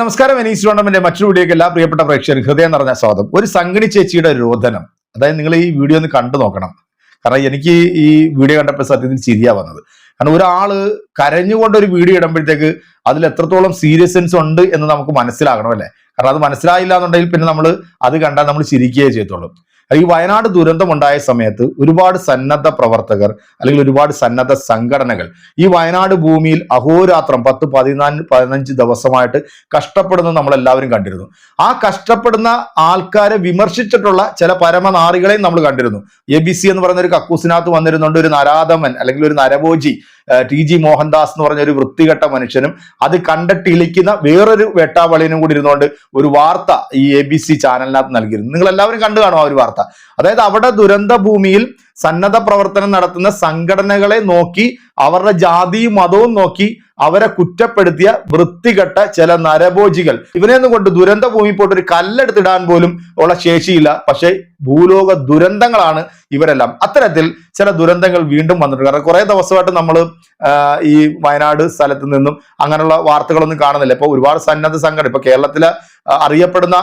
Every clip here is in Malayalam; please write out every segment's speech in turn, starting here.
നമസ്കാരം എനീസ് ടൂർണമെന്റ് മറ്റൊരു വീഡിയോക്ക് എല്ലാ പ്രിയപ്പെട്ട പ്രേക്ഷകർ ഹൃദയം നിറഞ്ഞ സ്വാഗതം. ഒരു സംഗണി ചേച്ചിയുടെ രോധനം അതായത് നിങ്ങൾ ഈ വീഡിയോ ഒന്ന് കണ്ടു നോക്കണം. കാരണം എനിക്ക് ഈ വീഡിയോ കണ്ടപ്പോൾ സത്യത്തിൽ ചിരിയാ വന്നത്. കാരണം ഒരാൾ കരഞ്ഞുകൊണ്ട് ഒരു വീഡിയോ ഇടുമ്പോഴത്തേക്ക് അതിൽ എത്രത്തോളം സീരിയസ്നെസ് ഉണ്ട് എന്ന് നമുക്ക് മനസ്സിലാകണം അല്ലേ? കാരണം അത് മനസ്സിലായില്ല എന്നുണ്ടെങ്കിൽ പിന്നെ നമ്മൾ അത് കണ്ടാൽ നമ്മൾ ചിരിക്കുകയേ ചെയ്യത്തുള്ളൂ. ഈ വയനാട് ദുരന്തമുണ്ടായ സമയത്ത് ഒരുപാട് സന്നദ്ധ പ്രവർത്തകർ അല്ലെങ്കിൽ ഒരുപാട് സന്നദ്ധ സംഘടനകൾ ഈ വയനാട് ഭൂമിയിൽ അഹോരാത്രം പത്ത് പതിനാല് പതിനഞ്ച് ദിവസമായിട്ട് കഷ്ടപ്പെടുന്നത് നമ്മൾ എല്ലാവരും കണ്ടിരുന്നു. ആ കഷ്ടപ്പെടുന്ന ആൾക്കാരെ വിമർശിച്ചിട്ടുള്ള ചില പരമനാറികളെയും നമ്മൾ കണ്ടിരുന്നു. എ ബി സി എന്ന് പറയുന്ന ഒരു കക്കൂസിനകത്ത് വന്നിരുന്നുണ്ട് ഒരു നരാധമൻ അല്ലെങ്കിൽ ഒരു നരഭോജി. ടി ജി മോഹൻദാസ് എന്ന് പറഞ്ഞ ഒരു വൃത്തികെട്ട മനുഷ്യനും അത് കണ്ടിട്ട് വേറൊരു വേട്ടാവളിയനും കൂടി ഇരുന്നുകൊണ്ട് ഒരു വാർത്ത ഈ എ ബി സി ചാനലിനകത്ത് നൽകിയിരുന്നു. നിങ്ങൾ എല്ലാവരും കണ്ടു കാണും ആ ഒരു വാർത്ത. അതായത് അവിടെ ദുരന്ത ഭൂമിയിൽ സന്നദ്ധ പ്രവർത്തനം നടത്തുന്ന സംഘടനകളെ നോക്കി അവരുടെ ജാതിയും മതവും നോക്കി അവരെ കുറ്റപ്പെടുത്തിയ വൃത്തികെട്ട ചില നരഭോജികൾ. ഇവനെയൊന്നും കൊണ്ട് ദുരന്ത ഭൂമി പോയിട്ട് ഒരു കല്ലെടുത്തിടാൻ പോലും ഉള്ള ശേഷിയില്ല. പക്ഷേ ഭൂലോക ദുരന്തങ്ങളാണ് ഇവരെല്ലാം. അത്തരത്തിൽ ചില ദുരന്തങ്ങൾ വീണ്ടും വന്നിട്ടുണ്ട്. കാരണം കുറെ ദിവസമായിട്ട് നമ്മൾ ഈ വയനാട് സ്ഥലത്ത് നിന്നും അങ്ങനെയുള്ള വാർത്തകളൊന്നും കാണുന്നില്ല. ഇപ്പൊ ഒരുപാട് സന്നദ്ധ സംഘടന ഇപ്പൊ കേരളത്തിലെ അറിയപ്പെടുന്ന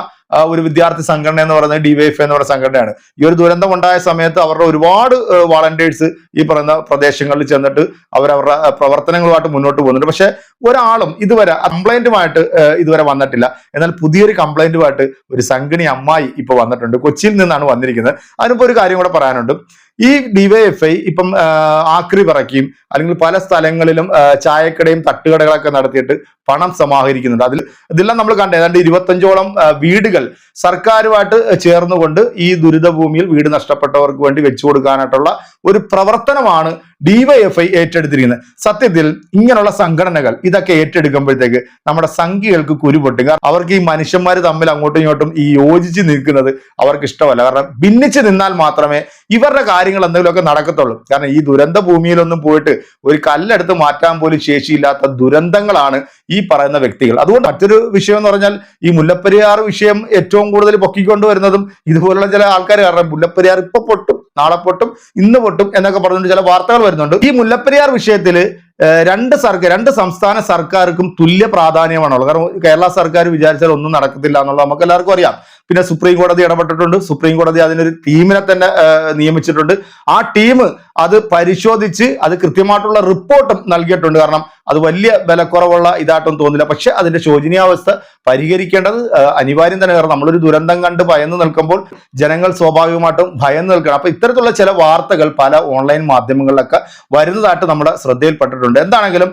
ഒരു വിദ്യാർത്ഥി സംഘടന എന്ന് പറയുന്നത് ഡിവൈഎഫ് എന്ന് പറയുന്ന സംഘടനയാണ്. ഈ ഒരു ദുരന്തം ഉണ്ടായ സമയത്ത് അവരുടെ ഒരുപാട് വളണ്ടിയേഴ്സ് ഈ പറയുന്ന പ്രദേശങ്ങളിൽ ചെന്നിട്ട് അവരവരുടെ പ്രവർത്തനങ്ങളുമായിട്ട് മുന്നോട്ട് പോകുന്നുണ്ട്. പക്ഷെ ഒരാളും ഇതുവരെ കംപ്ലൈന്റുമായിട്ട് ഇതുവരെ വന്നിട്ടില്ല. എന്നാൽ പുതിയൊരു കംപ്ലൈന്റുമായിട്ട് ഒരു സംഘിണി അമ്മായി ഇപ്പൊ വന്നിട്ടുണ്ട്. കൊച്ചിയിൽ നിന്നാണ് വന്നിരിക്കുന്നത്. അതിനിപ്പോ ഒരു കാര്യം കൂടെ പറയാനുണ്ട്. ഈ ഡിവൈഎഫ്ഐ ഇപ്പം ആക്രി പറക്കിയും അല്ലെങ്കിൽ പല സ്ഥലങ്ങളിലും ചായക്കടയും തട്ടുകടകളൊക്കെ നടത്തിയിട്ട് പണം സമാഹരിക്കുന്നുണ്ട്. അതിൽ ഇതെല്ലാം നമ്മൾ കണ്ട ഏതാണ്ട് ഇരുപത്തഞ്ചോളം വീടുകൾ സർക്കാരുമായിട്ട് ചേർന്നുകൊണ്ട് ഈ ദുരിതഭൂമിയിൽ വീട് നഷ്ടപ്പെട്ടവർക്ക് വേണ്ടി വെച്ചു കൊടുക്കാനായിട്ടുള്ള ഒരു പ്രവർത്തനമാണ് ഡിവൈഎഫ്ഐ ഏറ്റെടുത്തിരിക്കുന്നത്. സത്യത്തിൽ ഇങ്ങനെയുള്ള സംഘടനകൾ ഇതൊക്കെ ഏറ്റെടുക്കുമ്പോഴത്തേക്ക് നമ്മുടെ സംഖ്യകൾക്ക് കുരുപൊട്ടും. കാരണം അവർക്ക് ഈ മനുഷ്യന്മാർ തമ്മിൽ അങ്ങോട്ടും ഇങ്ങോട്ടും ഈ യോജിച്ച് നിൽക്കുന്നത് അവർക്ക് ഇഷ്ടമല്ല. കാരണം ഭിന്നിച്ച് നിന്നാൽ മാത്രമേ ഇവരുടെ കാര്യങ്ങൾ എന്തെങ്കിലുമൊക്കെ നടക്കത്തുള്ളൂ. കാരണം ഈ ദുരന്ത ഭൂമിയിലൊന്നും പോയിട്ട് ഒരു കല്ലെടുത്ത് മാറ്റാൻ പോലും ശേഷിയില്ലാത്ത ദുരന്തങ്ങളാണ് ഈ പറയുന്ന വ്യക്തികൾ. അതുകൊണ്ട് മറ്റൊരു വിഷയം എന്ന് പറഞ്ഞാൽ ഈ മുല്ലപ്പെരിയാർ വിഷയം ഏറ്റവും കൂടുതൽ പൊക്കിക്കൊണ്ട് വരുന്നതും ഇതുപോലുള്ള ചില ആൾക്കാർ. കാരണം മുല്ലപ്പെരിയാർ ഇപ്പൊ പൊട്ടും നാളെ പൊട്ടും ഇന്ന് പൊട്ടും എന്നൊക്കെ പറഞ്ഞുകൊണ്ട് ചില വാർത്തകൾ വരുന്നുണ്ട്. ഈ മുല്ലപ്പെരിയാർ വിഷയത്തിൽ രണ്ട് സർക്കാർ രണ്ട് സംസ്ഥാന സർക്കാർക്കും തുല്യ പ്രാധാന്യമാണുള്ളത്. കാരണം കേരള സർക്കാർ വിചാരിച്ചാൽ ഒന്നും നടക്കത്തില്ല എന്നുള്ളത് നമുക്ക് എല്ലാവർക്കും അറിയാം. പിന്നെ സുപ്രീം കോടതി ഇടപെട്ടിട്ടുണ്ട്. സുപ്രീം കോടതി അതിനൊരു ടീമിനെ തന്നെ നിയമിച്ചിട്ടുണ്ട്. ആ ടീം അത് പരിശോധിച്ച് അത് കൃത്യമായിട്ടുള്ള റിപ്പോർട്ടും നൽകിയിട്ടുണ്ട്. കാരണം അത് വലിയ വിലക്കുറവുള്ള ഇതായിട്ടൊന്നും തോന്നില്ല പക്ഷെ അതിന്റെ ശോചനീയാവസ്ഥ പരിഹരിക്കേണ്ടത് അനിവാര്യം തന്നെ. കാരണം നമ്മളൊരു ദുരന്തം കണ്ട് ഭയന്ന് നിൽക്കുമ്പോൾ ജനങ്ങൾ സ്വാഭാവികമായിട്ടും ഭയന്ന് നിൽക്കണം. അപ്പൊ ഇത്തരത്തിലുള്ള ചില വാർത്തകൾ പല ഓൺലൈൻ മാധ്യമങ്ങളിലൊക്കെ വരുന്നതായിട്ട് നമ്മുടെ ശ്രദ്ധയിൽപ്പെട്ടിട്ടുണ്ട്. എന്താണെങ്കിലും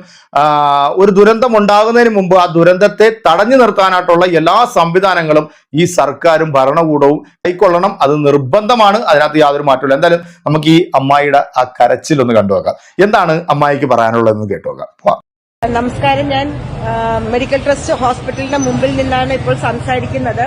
ഒരു ദുരന്തം ഉണ്ടാകുന്നതിന് മുമ്പ് ആ ദുരന്തത്തെ തടഞ്ഞു നിർത്താനായിട്ടുള്ള എല്ലാ സംവിധാനങ്ങളും ഈ സർക്കാരും ഭരണകൂടവും കൈക്കൊള്ളണം. അത് നിർബന്ധമാണ്. അതിനകത്ത് യാതൊരു മാറ്റമില്ല എന്തായാലും നമുക്ക് ഈ അമ്മായിയുടെ ആ കരച്ചിൽ കരച്ചിലൊന്ന് കണ്ടുവെക്കാം എന്താണ് അമ്മായിക്ക് പറയാനുള്ളതെന്ന് കേട്ടു നോക്കാം. നമസ്കാരം ഞാൻ മെഡിക്കൽ ട്രസ്റ്റ് ഹോസ്പിറ്റലിന്റെ മുമ്പിൽ നിന്നാണ് ഇപ്പോൾ സംസാരിക്കുന്നത്.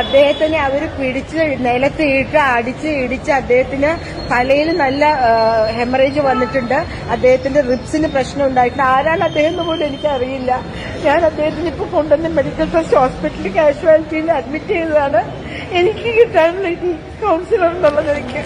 അദ്ദേഹത്തിനെ അവർ പിടിച്ച് നിലത്ത് ഇട്ട് അടിച്ച് ഇടിച്ച് അദ്ദേഹത്തിന് തലയിൽ നല്ല ഹെമറേജ് വന്നിട്ടുണ്ട്. അദ്ദേഹത്തിന്റെ റിപ്സിന് പ്രശ്നം ഉണ്ടായിട്ടുണ്ട്. ആരാണ് അദ്ദേഹം എന്ന് പോലും എനിക്കറിയില്ല. ഞാൻ അദ്ദേഹത്തിന് ഇപ്പൊ കൊണ്ടുവന്ന് മെഡിക്കൽ ഫസ്റ്റ് ഹോസ്പിറ്റലിൽ കാഷ്വാലിറ്റിയിൽ അഡ്മിറ്റ് ചെയ്തതാണ്. എനിക്ക് കിട്ടാനുള്ള കൗൺസിലർ എന്നുള്ളത് എനിക്ക്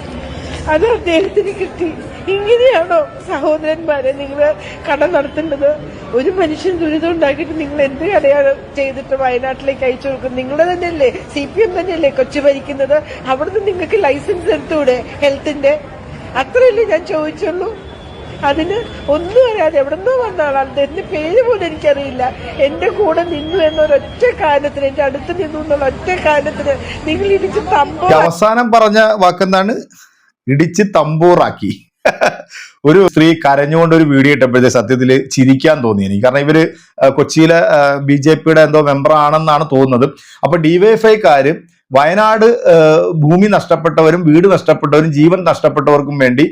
അത് അദ്ദേഹത്തിന് കിട്ടി. ഇങ്ങനെയാണോ സഹോദരന്മാരെ നിങ്ങൾ കട നടത്തേണ്ടത് ഒരു മനുഷ്യൻ ദുരിതം ഉണ്ടാക്കിയിട്ട് നിങ്ങൾ എന്ത് കടയാണ് ചെയ്തിട്ട് വയനാട്ടിലേക്ക് അയച്ചു കൊടുക്കുന്നത്? നിങ്ങൾ തന്നെയല്ലേ സി പി എം തന്നെയല്ലേ കൊച്ചു ഭരിക്കുന്നത്? അവിടുന്ന് നിങ്ങൾക്ക് ലൈസൻസ് എടുത്തൂടെ ഹെൽത്തിന്റെ അത്രയല്ലേ ഞാൻ ചോദിച്ചുള്ളൂ. അതിന് ഒന്നും അറിയാതെ എവിടെന്നോ വന്ന ആളാണ്. എന്റെ പേര് പോലും എനിക്കറിയില്ല. എന്റെ കൂടെ നിന്നു എന്നൊരൊറ്റ കാരണത്തിന് എന്റെ അടുത്ത് നിന്നു എന്നുള്ള ഒറ്റ കാരണത്തിന് നിങ്ങൾ ഇടിച്ച് തമ്പോ അവസാനം പറഞ്ഞ വാക്കെന്താണ്? ഇടിച്ച് തമ്പൂറാക്കി. ഒരു സ്ത്രീ കരഞ്ഞുകൊണ്ട് ഒരു വീഡിയോ ഇട്ടപ്പോഴത്തെ സത്യത്തിൽ ചിരിക്കാൻ തോന്നി എനിക്ക്. കാരണം ഇവർ കൊച്ചിയിലെ ബി ജെ പിയുടെ എന്തോ മെമ്പർ ആണെന്നാണ് തോന്നുന്നത്. അപ്പൊ ഡിവൈഎഫ്ഐക്കാര് വയനാട് ഭൂമി നഷ്ടപ്പെട്ടവരും വീട് നഷ്ടപ്പെട്ടവരും ജീവൻ നഷ്ടപ്പെട്ടവർക്കും വേണ്ടി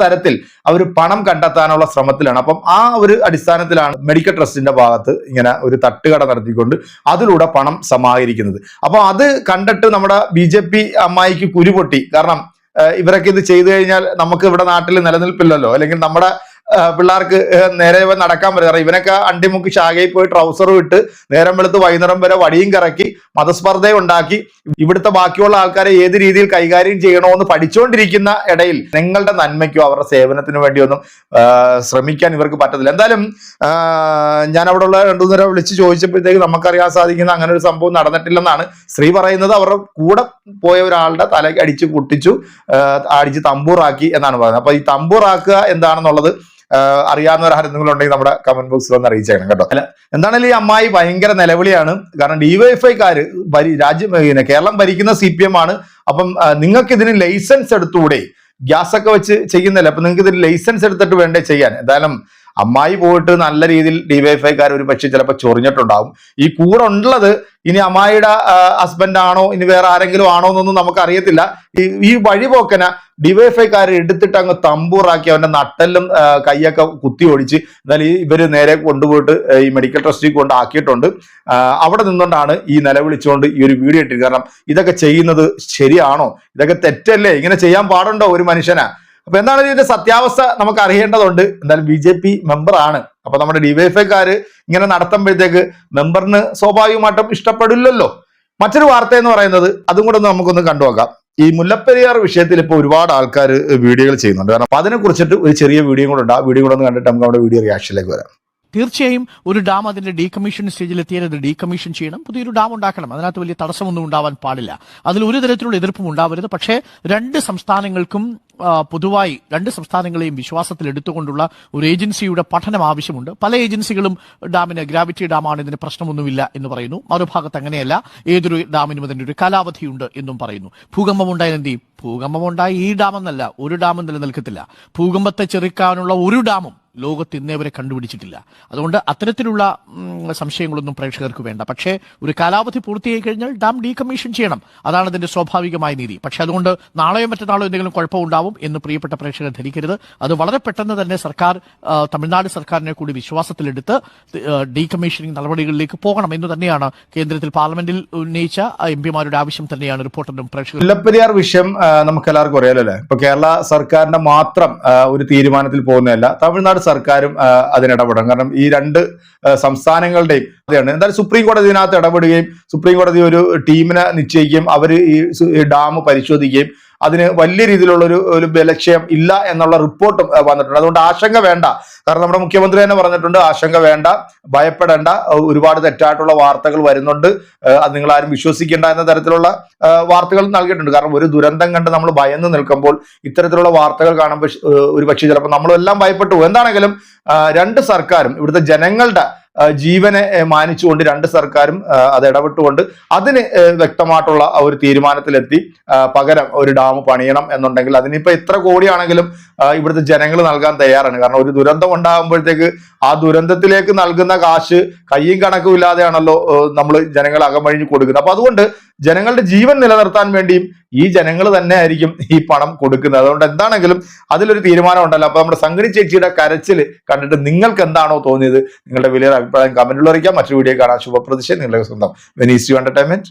തരത്തിൽ അവർ പണം കണ്ടെത്താനുള്ള ശ്രമത്തിലാണ്. അപ്പം ആ ഒരു അടിസ്ഥാനത്തിലാണ് മെഡിക്കൽ ട്രസ്റ്റിന്റെ ഭാഗത്ത് ഇങ്ങനെ ഒരു തട്ടുകട നടത്തിക്കൊണ്ട് അതിലൂടെ പണം സമാഹരിക്കുന്നത്. അപ്പൊ അത് കണ്ടിട്ട് നമ്മുടെ ബി ജെ പി അമ്മായിക്ക് കുരുപൊട്ടി കാരണം ഇവരൊക്കെ ഇത് ചെയ്തു കഴിഞ്ഞാൽ നമുക്ക് ഇവിടെ നാട്ടിൽ നിലനിൽപ്പില്ലല്ലോ. അല്ലെങ്കിൽ നമ്മുടെ പിള്ളേർക്ക് നേരെ നടക്കാൻ പറ്റില്ല. ഇവനൊക്കെ അണ്ടിമുക്ക് ശാഖയിൽ പോയി ട്രൗസറും ഇട്ട് നേരം വെളുത്ത് വൈകുന്നേരം വരെ വടിയും കറക്കി മതസ്പർദ്ധ ഉണ്ടാക്കി. ഇവിടുത്തെ ബാക്കിയുള്ള ആൾക്കാരെ ഏത് രീതിയിൽ കൈകാര്യം ചെയ്യണമെന്ന് പഠിച്ചുകൊണ്ടിരിക്കുന്ന ഇടയിൽ നിങ്ങളുടെ നന്മയ്ക്കോ അവരുടെ സേവനത്തിനു വേണ്ടിയൊന്നും ശ്രമിക്കാൻ ഇവർക്ക് പറ്റത്തില്ല. എന്തായാലും ഞാൻ അവിടെ ഉള്ള രണ്ടു നേരം വിളിച്ച് ചോദിച്ചപ്പോഴത്തേക്ക് നമുക്കറിയാൻ സാധിക്കുന്ന അങ്ങനെ ഒരു സംഭവം നടന്നിട്ടില്ലെന്നാണ് സ്ത്രീ പറയുന്നത്. അവരുടെ കൂടെ പോയ ഒരാളുടെ തലയ്ക്ക് അടിച്ച് പൊട്ടിച്ചു അടിച്ച് തമ്പൂറാക്കി എന്നാണ് പറയുന്നത്. അപ്പൊ ഈ തമ്പൂറാക്കുക എന്താണെന്നുള്ളത് അറിയാവുന്നവർ ആരെന്തെങ്കിലും ഉണ്ടെങ്കിൽ നമ്മുടെ കമന്റ് ബോക്സിൽ ഒന്ന് അറിയിച്ചേക്കണം കേട്ടോ. അല്ല എന്താണെങ്കിലും ഈ അമ്മായി ഭയങ്കര നിലവിളിയാണ്. കാരണം ഡിവൈഎഫ്ഐക്കാര് രാജ്യം കേരളം ഭരിക്കുന്ന സി പി എം ആണ്. അപ്പം നിങ്ങൾക്ക് ഇതിന് ലൈസൻസ് എടുത്തുകൂടെ ഗ്യാസ് ഒക്കെ വെച്ച് ചെയ്യുന്നില്ല? അപ്പൊ നിങ്ങൾക്ക് ഇതിന് ലൈസൻസ് എടുത്തിട്ട് വേണ്ടേ ചെയ്യാൻ? എന്തായാലും അമ്മായി പോയിട്ട് നല്ല രീതിയിൽ ഡിവൈഫൈക്കാർ ഒരു പക്ഷേ ചിലപ്പോൾ ചൊറിഞ്ഞിട്ടുണ്ടാവും. ഈ കൂടെ ഉള്ളത് ഇനി അമ്മായിയുടെ ഹസ്ബൻഡ് ആണോ ഇനി വേറെ ആരെങ്കിലും ആണോ എന്നൊന്നും നമുക്ക് അറിയത്തില്ല ഈ വഴിപോക്കന ഡിവൈഫൈക്കാർ എടുത്തിട്ട് അങ്ങ് തമ്പൂറാക്കി അവന്റെ നട്ടെല്ലും കൈയൊക്കെ കുത്തി ഒടിച്ച് എന്നാൽ ഈ ഇവർ നേരെ കൊണ്ടുപോയിട്ട് ഈ മെഡിക്കൽ ട്രസ്റ്റിൽ കൊണ്ടാക്കിയിട്ടുണ്ട് അവിടെ നിന്നുകൊണ്ടാണ് ഈ നിലവിളിച്ചുകൊണ്ട് ഈ ഒരു വീഡിയോ ഇട്ടിരിക്കുന്നത്. കാരണം ഇതൊക്കെ ചെയ്യുന്നത് ശരിയാണോ? ഇതൊക്കെ തെറ്റല്ലേ? ഇങ്ങനെ ചെയ്യാൻ പാടുണ്ടോ ഒരു മനുഷ്യനാ? അപ്പൊ എന്താണ് ഇതിന്റെ സത്യാവസ്ഥ നമുക്ക് അറിയേണ്ടതുണ്ട്. എന്തായാലും ബി ജെ പി മെമ്പർ ആണ്. അപ്പൊ നമ്മുടെ ഡിവൈഎഫ്ഐക്കാര് ഇങ്ങനെ നടത്തുമ്പോഴത്തേക്ക് മെമ്പറിന് സ്വാഭാവികമായിട്ടും ഇഷ്ടപ്പെടില്ലല്ലോ. മറ്റൊരു വാർത്ത എന്ന് പറയുന്നത് അതും കൂടെ നമുക്കൊന്ന് കണ്ടുനോക്കാം ഈ മുല്ലപ്പെരിയാർ വിഷയത്തിൽ ഇപ്പോൾ ഒരുപാട് ആൾക്കാർ വീഡിയോകൾ ചെയ്യുന്നുണ്ട്. കാരണം അതിനെ കുറിച്ചിട്ട് ഒരു ചെറിയ വീഡിയോ കൂടെ ഉണ്ട്. ആ വീഡിയോ കൂടെ ഒന്ന് കണ്ടിട്ട് നമുക്ക് നമ്മുടെ വീഡിയോ റിയാക്ഷനിലേക്ക് വരാം. തീർച്ചയായും ഒരു ഡാം അതിന്റെ ഡീകമ്മീഷൻ സ്റ്റേജിൽ എത്തിയാൽ അത് ഡീകമ്മീഷൻ ചെയ്യണം. പുതിയൊരു ഡാം ഉണ്ടാക്കണം. അതിനകത്ത് വലിയ തടസ്സമൊന്നും ഉണ്ടാവാൻ പാടില്ല. അതിൽ ഒരു തരത്തിലുള്ള എതിർപ്പും ഉണ്ടാവരുത്. പക്ഷേ രണ്ട് സംസ്ഥാനങ്ങൾക്കും പൊതുവായി രണ്ട് സംസ്ഥാനങ്ങളെയും വിശ്വാസത്തിൽ എടുത്തുകൊണ്ടുള്ള ഒരു ഏജൻസിയുടെ പഠനം ആവശ്യമുണ്ട്. പല ഏജൻസികളും ഡാമിന് ഗ്രാവിറ്റി ഡാമാണ് ഇതിന് പ്രശ്നമൊന്നുമില്ല എന്ന് പറയുന്നു. മറുഭാഗത്ത് അങ്ങനെയല്ല. ഏതൊരു ഡാമിനും അതിന്റെ ഒരു കാലാവധിയുണ്ട് എന്നും പറയുന്നു. ഭൂകമ്പം ഉണ്ടായാൽ എന്ത് ഭൂകമ്പം ഉണ്ടായി ഈ ഡാമെന്നല്ല ഒരു ഡാമും നിലനിൽക്കത്തില്ല. ഭൂകമ്പത്തെ ചെറുക്കാനുള്ള ഒരു ഡാമും ലോകത്ത് ഇന്നേ വരെ കണ്ടുപിടിച്ചിട്ടില്ല. അതുകൊണ്ട് അത്തരത്തിലുള്ള സംശയങ്ങളൊന്നും പ്രേക്ഷകർക്ക് വേണ്ട. പക്ഷേ ഒരു കാലാവധി പൂർത്തിയായി കഴിഞ്ഞാൽ ഡാം ഡീകമ്മീഷൻ ചെയ്യണം. അതാണ് അതിന്റെ സ്വാഭാവികമായ നീതി. പക്ഷേ അതുകൊണ്ട് നാളെയോ മറ്റന്നാളോ എന്തെങ്കിലും കുഴപ്പമുണ്ടാവും എന്ന് പ്രിയപ്പെട്ട പ്രേക്ഷകർ ധരിക്കരുത്. അത് വളരെ പെട്ടെന്ന് തന്നെ സർക്കാർ തമിഴ്നാട് സർക്കാരിനെ കൂടി വിശ്വാസത്തിലെടുത്ത് ഡീകമ്മീഷനിങ് നടപടികളിലേക്ക് പോകണം എന്ന് തന്നെയാണ് കേന്ദ്രത്തിൽ പാർലമെന്റിൽ ഉന്നയിച്ച എം പിമാരുടെ ആവശ്യം തന്നെയാണ് റിപ്പോർട്ടറും പ്രേക്ഷകർ മുല്ലപ്പെരിയാർ വിഷയം നമുക്ക് എല്ലാവർക്കും അറിയാലോ അല്ലെ? ഇപ്പൊ കേരള സർക്കാരിന്റെ മാത്രം ഒരു തീരുമാനത്തിൽ പോകുന്നതല്ല. തമിഴ്നാട് സർക്കാരും അതിനിടപെടും. കാരണം ഈ രണ്ട് സംസ്ഥാനങ്ങളുടെയും അതെയാണ് എന്തായാലും സുപ്രീം കോടതി ഇതിനകത്ത് ഇടപെടുകയും സുപ്രീം കോടതി ഒരു ടീമിനെ നിശ്ചയിക്കുകയും അവർ ഈ ഡാം പരിശോധിക്കുകയും അതിന് വലിയ രീതിയിലുള്ള ഒരു ഒരു ബലക്ഷയം ഇല്ല എന്നുള്ള റിപ്പോർട്ടും വന്നിട്ടുണ്ട്. അതുകൊണ്ട് ആശങ്ക വേണ്ട. കാരണം നമ്മുടെ മുഖ്യമന്ത്രി തന്നെ പറഞ്ഞിട്ടുണ്ട് ആശങ്ക വേണ്ട ഭയപ്പെടേണ്ട ഒരുപാട് തെറ്റായിട്ടുള്ള വാർത്തകൾ വരുന്നുണ്ട്. അത് നിങ്ങൾ ആരും വിശ്വസിക്കേണ്ട എന്ന തരത്തിലുള്ള വാർത്തകൾ നൽകിയിട്ടുണ്ട്. കാരണം ഒരു ദുരന്തം കണ്ട് നമ്മൾ ഭയന്ന് നിൽക്കുമ്പോൾ ഇത്തരത്തിലുള്ള വാർത്തകൾ കാണുമ്പോൾ ഒരു പക്ഷേ ചിലപ്പോൾ നമ്മളെല്ലാം ഭയപ്പെട്ടു എന്താണെങ്കിലും രണ്ട് സർക്കാരും ഇവിടുത്തെ ജനങ്ങളുടെ ജീവനെ മാനിച്ചുകൊണ്ട് രണ്ട് സർക്കാരും അത് ഇടപെട്ടുകൊണ്ട് അതിന് വ്യക്തമായിട്ടുള്ള ഒരു തീരുമാനത്തിലെത്തി. പകരം ഒരു ഡാം പണിയണം എന്നുണ്ടെങ്കിൽ അതിനിപ്പോ എത്ര കോടിയാണെങ്കിലും ഇവിടുത്തെ ജനങ്ങൾ നൽകാൻ തയ്യാറാണ്. കാരണം ഒരു ദുരന്തം ഉണ്ടാകുമ്പോഴത്തേക്ക് ആ ദുരന്തത്തിലേക്ക് നൽകുന്ന കാശ് കയ്യും കണക്കും ഇല്ലാതെയാണല്ലോ നമ്മൾ ജനങ്ങൾ അകമഴിഞ്ഞ് കൊടുക്കുന്നത്. അപ്പൊ അതുകൊണ്ട് ജനങ്ങളുടെ ജീവൻ നിലനിർത്താൻ വേണ്ടിയും ഈ ജനങ്ങൾ തന്നെ ആയിരിക്കും ഈ പണം കൊടുക്കുന്നത്. അതുകൊണ്ട് എന്താണെങ്കിലും അതിലൊരു തീരുമാനം ഉണ്ടല്ലോ. അപ്പൊ നമ്മുടെ സംഗണി ചേച്ചിയുടെ കരച്ചിൽ കണ്ടിട്ട് നിങ്ങൾക്ക് എന്താണോ തോന്നിയത്? നിങ്ങളുടെ വലിയൊരു അഭിപ്രായം കമന്റിൽ അറിയിക്കാം. മറ്റൊരു വീഡിയോ കാണാൻ ശുഭപ്രതിഷേധം നിങ്ങളുടെ സ്വന്തം വെനീസ് യു എന്റർടൈൻമെന്റ്